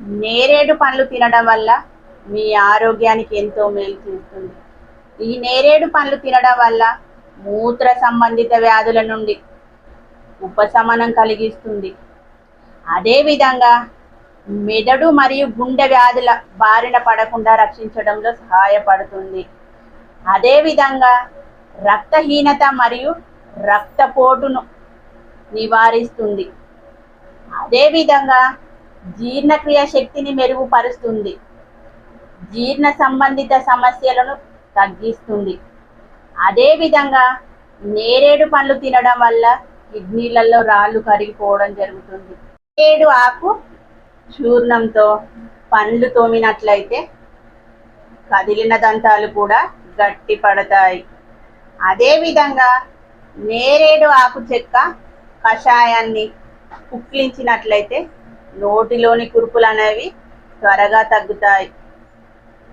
నేరేడు పండ్లు తినడం వల్ల మీ ఆరోగ్యానికి ఎంతో మేలు చేస్తుంది. ఈ నేరేడు పండ్లు తినడం వల్ల మూత్ర సంబంధిత వ్యాధుల నుండి ఉపశమనం కలిగిస్తుంది. అదేవిధంగా మెదడు మరియు గుండె వ్యాధుల బారిన పడకుండా రక్షించడంలో సహాయపడుతుంది. అదేవిధంగా రక్తహీనత మరియు రక్తపోటును నివారిస్తుంది. అదేవిధంగా జీర్ణక్రియ శక్తిని మెరుగుపరుస్తుంది. జీర్ణ సంబంధిత సమస్యలను తగ్గిస్తుంది. అదేవిధంగా నేరేడు పండ్లు తినడం వల్ల కిడ్నీలలో రాళ్ళు కరిగిపోవడం జరుగుతుంది. నేరేడు ఆకు చూర్ణంతో పండ్లు తోమినట్లయితే కదిలిన దంతాలు కూడా గట్టి పడతాయి. అదేవిధంగా నేరేడు ఆకు చెక్క కషాయాన్ని పుక్లించినట్లయితే నోటిలోని కురుపులు అనేవి త్వరగా తగ్గుతాయి.